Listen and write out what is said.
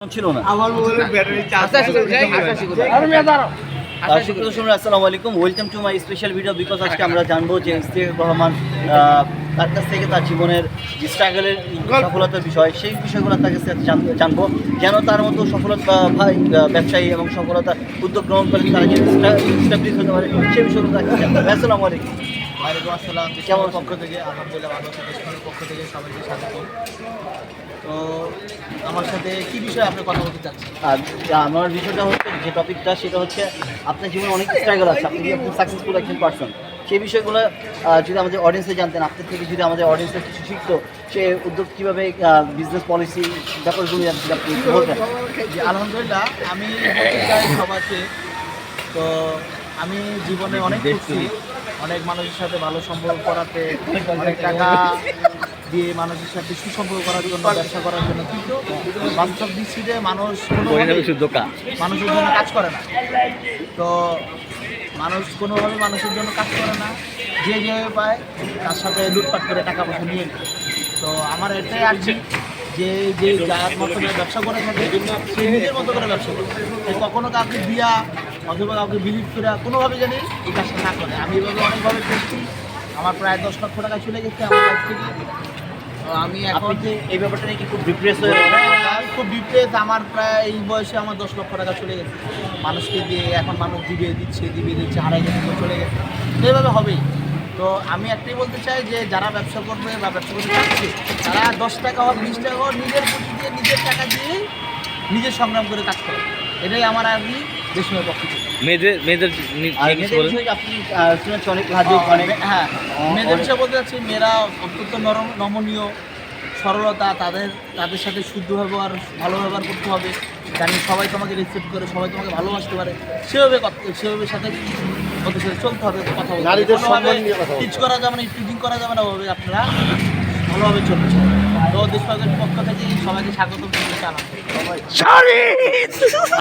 ছিল না। আমার মোবাইলের ব্যাটারি চার্জ আসসালামু আলাইকুম। Welcome to my special video because আজকে আমরা জানব যে ইস্তিক রহমান তার কাছ থেকে তার জীবনের যে স্ট্রাগলের সফলতার বিষয় সেই বিষয়গুলো তার কাছে জানব। যেন তার মতো সফলতা ভাই ব্যবসায়ী এবং সফলতা উদ্যোগ গ্রহণ করে তারা যে স্টাবলিশ হতে পারে সেই বিষয়গুলো জানব। আসসালামু আলাইকুম। ওয়ালাইকুম আসসালাম কেমন কেমন পক্ষ থেকে আলহামদুলিল্লাহ ভালো আছি দেশখানের পক্ষ থেকে সবাইকে স্বাগত। তো আমার সাথে কি বিষয়ে আপনি কথা বলতে চাচ্ছেন? আমার বিষয়টা হচ্ছে যে টপিকটা সেটা হচ্ছে আপনার জীবনে অনেক স্ট্রাগল আছে আপনি একজন সাকসেসফুল একজন পার্সন সেই বিষয়গুলো যদি আমাদের অডিয়েন্সে জানতেন আপনার থেকে যদি আমাদের অডিয়েন্সে কিছু শিখতো সে উদ্যোগ কীভাবে বিজনেস পলিসি ব্যাপারগুলো আপনি বলতেন। আলহামদুলিল্লাহ আমি সবাইকে তো আমি জীবনে অনেক করছি অনেক মানুষের সাথে ভালো সম্পর্ক করাতে অনেক টাকা দিয়ে মানুষের সাথে সুসম্পর্ক করার জন্য ব্যবসা করার জন্য কিন্তু বাস্তব দৃষ্টিতে মানুষ মানুষের জন্য কাজ করে না। তো মানুষ কোনোভাবে মানুষের জন্য কাজ করে না। যে যেভাবে পায় তার সাথে লুটপাট করে টাকা পয়সা নিয়ে তো আমার এটাই আর্জি যে যে যার মাধ্যমে ব্যবসা করে থাকে সে নিজের মতো করে ব্যবসা করে। কখনো কাউকে দিয়া অথবা কাউকে বিলিভ করে কোনোভাবে জানি এই কাজটা না করে। আমি এভাবে অনেকভাবে করছি। আমার প্রায় দশ লক্ষ টাকা চলে গেছে আমার কাছ থেকে। তো আমি এখন কি এই ব্যাপারটা নিয়ে খুব ডিপ্রেস হয়ে আমি খুব ডিপ্রেস আমার প্রায় এই বয়সে আমার দশ লক্ষ টাকা চলে গেছে। মানুষকে দিয়ে এখন মানুষ দিবে দিচ্ছে দিবে দিচ্ছে হারাই গেছে চলে গেছে। এইভাবে হবেই। তো আমি একটাই বলতে চাই যে যারা ব্যবসা করবে বা ব্যবসা করতে চাচ্ছে তারা দশ টাকা হোক বিশ টাকা হোক নিজের পুঁজি দিয়ে নিজের টাকা দিয়ে নিজের সংগ্রাম করে কাজ করে। এটাই আমার আর কি দেশের পক্ষ থেকে মেয়েদের মেয়েদের নি- আর নিয়ে কিছু মেয়েদের বলেন? বিষয়ে আপনি আহ, শুনেছি অনেক লাজুক অনেক হ্যাঁ মেয়েদের বিষয়ে বলতে চাচ্ছি মেয়েরা অত্যন্ত নরম নমনীয় সরলতা তাদের তাদের সাথে শুদ্ধ ব্যবহার ভালো ব্যবহার করতে হবে। জানি সবাই তোমাকে রেসপেক্ট করে সবাই তোমাকে ভালোবাসতে পারে। সেভাবে কথা- সেভাবে সাথে ওদের সাথে চলতে হবে কথা বলতে হবে। নারীদের সম্মান নিয়ে কথা বলতে টিচ করা যাবে না টিচিং করা যাবে না ওভাবে আপনারা ভালোভাবে চলতে তো পক্ষ থেকে সবাইকে স্বাগত জানাচ্ছি।